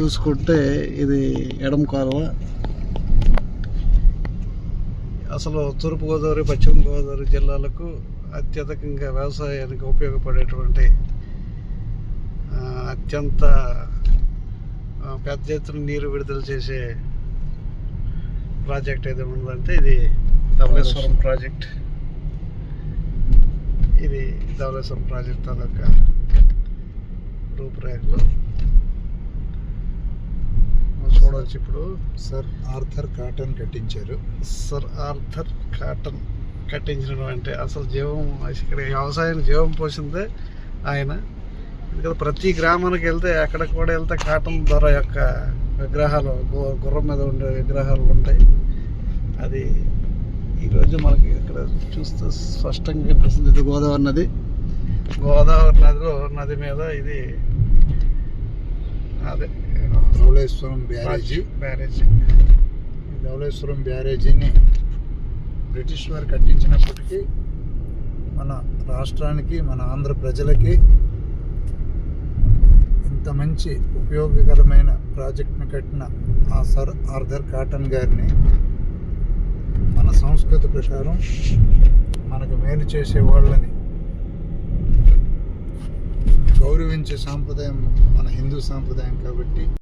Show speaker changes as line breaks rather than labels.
చూసుకుంటే ఇది ఎడమ కాలువ. అసలు తూర్పుగోదావరి పశ్చిమ గోదావరి జిల్లాలకు అత్యధికంగా వ్యవసాయానికి ఉపయోగపడేటువంటి అత్యంత పెద్ద ఎత్తున నీరు విడుదల చేసే ప్రాజెక్ట్ ఏదో ఉందంటే ఇది ధవళేశ్వరం. ప్రాజెక్ట్. ఇది ధవళేశ్వరం ప్రాజెక్ట్ తాలూకా రూపురేఖలు. చూడవచ్చు ఇప్పుడు.
సర్ ఆర్థర్ కాటన్ కట్టించారు.
సర్ ఆర్థర్ కాటన్ కట్టించడం అంటే అసలు జీవం ఇక్కడ వ్యవసాయం జీవం పోసిందే ఆయన. ఎందుకంటే ప్రతి గ్రామానికి వెళ్తే అక్కడ కూడా వెళ్తే కాటన్ ధర యొక్క విగ్రహాలు గుర్రం మీద ఉండే విగ్రహాలు ఉంటాయి. అది ఈరోజు మనకి ఇక్కడ చూస్తే స్పష్టంగా కనిపిస్తుంది ఇది గోదావరి నది. గోదావరి నదిలో నది మీద ఇది అదే.
ధవళేశ్వరం బ్యారేజీ.
బ్యారేజ్.
ధవళేశ్వరం బ్యారేజీని బ్రిటిష్ వారు కట్టించినప్పటికీ మన రాష్ట్రానికి మన ఆంధ్ర ప్రజలకి ఇంత మంచి ఉపయోగకరమైన ప్రాజెక్ట్ని కట్టిన ఆ సర్ ఆర్థర్ కాటన్ గారిని మన సంస్కృతి ప్రకారం మనకు మేలు చేసే వాళ్ళని గౌరవించే సాంప్రదాయం మన హిందూ సాంప్రదాయం కాబట్టి